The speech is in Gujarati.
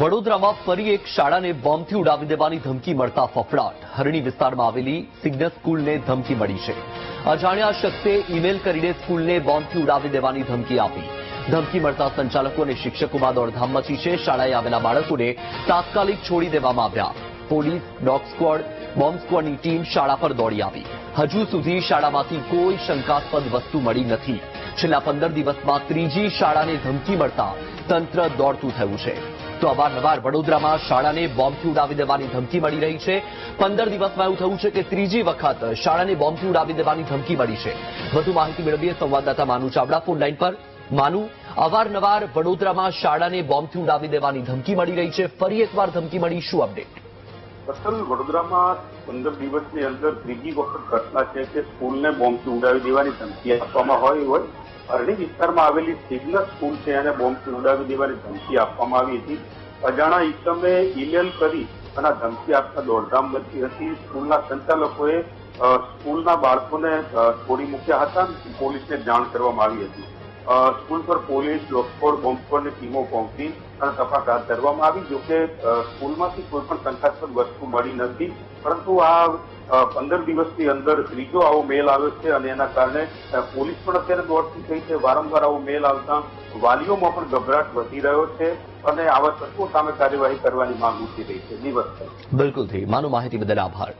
વડોદરામાં ફરી એક શાળાને બોમ્બથી ઉડાવી દેવાની ધમકી મળતા ફફડાટ. હરણી વિસ્તારમાં આવેલી સિગ્નલ સ્કૂલને ધમકી મળી છે. અજાણ્યા શખ્સે ઈમેલ કરીને સ્કૂલને બોમ્બથી ઉડાવી દેવાની ધમકી આપી. ધમકી મળતા સંચાલકો અને શિક્ષકોમાં દોડધામ મચી છે. શાળાએ આવેલા બાળકોને તાત્કાલિક છોડી દેવામાં આવ્યા. પોલીસ, ડોગ સ્ક્વોડ, બોમ્બ સ્ક્વોડની ટીમ શાળા પર દોડી આવી. હજુ સુધી શાળામાંથી કોઈ શંકાસ્પદ વસ્તુ મળી નથી. છેલ્લા પંદર દિવસમાં ત્રીજી શાળાને ધમકી મળતા તંત્ર દોડતું થયું છે. તો અવારનવાર વડોદરામાં શાળાને બોમ્બથી ઉડાવી દેવાની ધમકી મળી રહી છે. પંદર દિવસમાં એવું થયું છે કે ત્રીજી વખત શાળાને બોમ્બથી ઉડાવી દેવાની ધમકી મળી છે. વધુ માહિતી મેળવીએ સંવાદદાતા માનુ ચાવડા ફોન લાઈન પર. માનુ, અવારનવાર વડોદરામાં શાળાને બોમ્બથી ઉડાવી દેવાની ધમકી મળી રહી છે. ફરી એકવાર ધમકી મળી, શું અપડેટ અસલ વડોદરામાં પંદર દિવસની અંદર ત્રીજી વખત ઘટના છે કે સ્કૂલને બોમ્બથી ઉડાવી દેવાની ધમકી આપવામાં હોય હોય. અરણી વિસ્તારમાં આવેલી સિગ્નલ સ્કૂલ છે એને બોમ્બથી ઉડાવી દેવાની ધમકી આપવામાં આવી હતી. અજાણા ઇસમે ઈમેલ કરી અને ધમકી આપતા દોડધામ મચી હતી. સ્કૂલના સંચાલકોએ સ્કૂલના બાળકોને છોડી મૂક્યા હતા પોલીસને જાણ કરવામાં આવી હતી. સ્કૂલ પર પોલીસ લોકફોડ બોમ્બફોડની ટીમો પહોંચી અને તપાસ હાથ ધરવામાં આવી. જોકે સ્કૂલમાંથી કોઈ પણ શંકાસ્પદ વસ્તુ મળી નથી. પરંતુ આ પંદર દિવસની અંદર ત્રીજો આવો મેલ આવ્યો છે અને એના કારણે પોલીસ પણ અત્યારે દોડતી થઈ છે. વારંવાર આવો મેલ આવતા વાલીઓમાં પણ ગભરાટ વધી રહ્યો છે અને આવા તત્વો સામે કાર્યવાહી કરવાની માંગ ઉઠી રહી છે. દિવસ બિલકુલ થઈ માનું માહિતી બદલ આભાર.